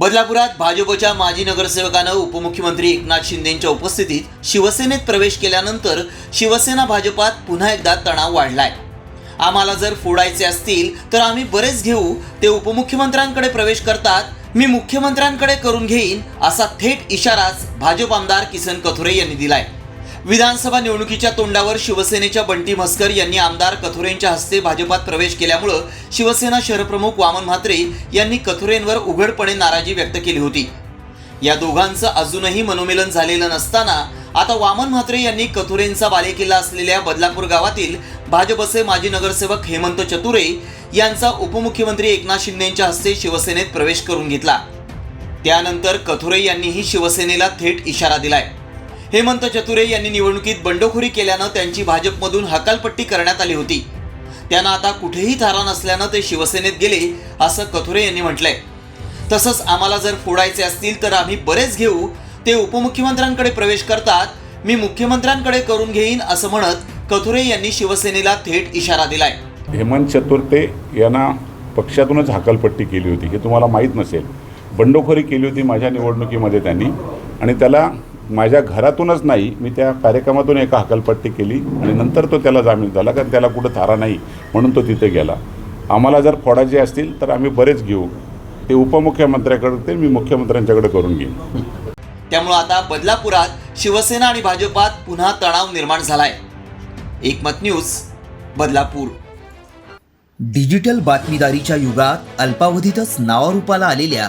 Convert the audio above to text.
बदलापुरात भाजपच्या माजी नगरसेवकानं उपमुख्यमंत्री एकनाथ शिंदेंच्या उपस्थितीत शिवसेनेत प्रवेश केल्यानंतर शिवसेना भाजपात पुन्हा एकदा तणाव वाढलाय. आम्हाला जर फोडायचे असतील तर आम्ही बरेच घेऊ. ते उपमुख्यमंत्र्यांकडे प्रवेश करतात. मी मुख्यमंत्र्यांकडे करून घेईन असा थेट इशाराच भाजप आमदार किसन कथोरे यांनी दिलाय. विधानसभा निवडणुकीच्या तोंडावर शिवसेनेच्या बंटी म्हस्कर यांनी आमदार कथोरेंच्या हस्ते भाजपात प्रवेश केल्यामुळं शिवसेना शहरप्रमुख वामन म्हात्रे यांनी कथोरेंवर उघडपणे नाराजी व्यक्त केली होती. या दोघांचं अजूनही मनोमिलन झालेलं नसताना आता वामन म्हात्रे यांनी कथोरेंचा बालेकिल्ला असलेल्या बदलापूर गावातील भाजपचे माजी नगरसेवक हेमंत चतुरे यांचा उपमुख्यमंत्री एकनाथ शिंदेच्या हस्ते शिवसेनेत प्रवेश करून घेतला. त्यानंतर कथोरे यांनीही शिवसेनेला थेट इशारा दिलाय. हेमंत चतुरे यांनी निवडणुकीत बंडखोरी केल्यानं त्यांची भाजपमधून हकालपट्टी करण्यात आली होती. त्यांना आता कुठेही थारा नसल्यानं ते शिवसेनेत गेले असं कथोरे यांनी म्हटलंय. तसंच आम्हाला जर फोडायचे असतील तर आम्ही बरेच घेऊ ते उपमुख्यमंत्र्यांकडे प्रवेश करतात मी मुख्यमंत्र्यांकडे करून घेईन असं म्हणत कथुरे यांनी शिवसेनेला थेट इशारा दिलाय. हेमंत चतुर्थे यांना पक्षातूनच हाकलपट्टी केली होती हे तुम्हाला माहीत नसेल. बंडखोरी केली होती माझ्या निवडणुकीमध्ये त्यांनी आणि त्याला माझ्या घरातूनच नाही मी त्या कार्यक्रमातून एका हकलपट्टी केली आणि नंतर तो त्याला जामीन झाला कारण त्याला कुठं थारा नाही म्हणून तो तिथे गेला. आम्हाला जर फोडायचे असतील तर आम्ही बरेच घेऊ. ते उपमुख्यमंत्र्याकडे ते मी मुख्यमंत्र्यांच्याकडे करून घेईन. त्यामुळे आता बदलापुरात शिवसेना आणि भाजपात पुन्हा तणाव निर्माण झालाय. एकमत न्यूज बदलापूर. डिजिटल बातमीदारीच्या युगात अल्पावधीतच नावारूपाला आलेल्या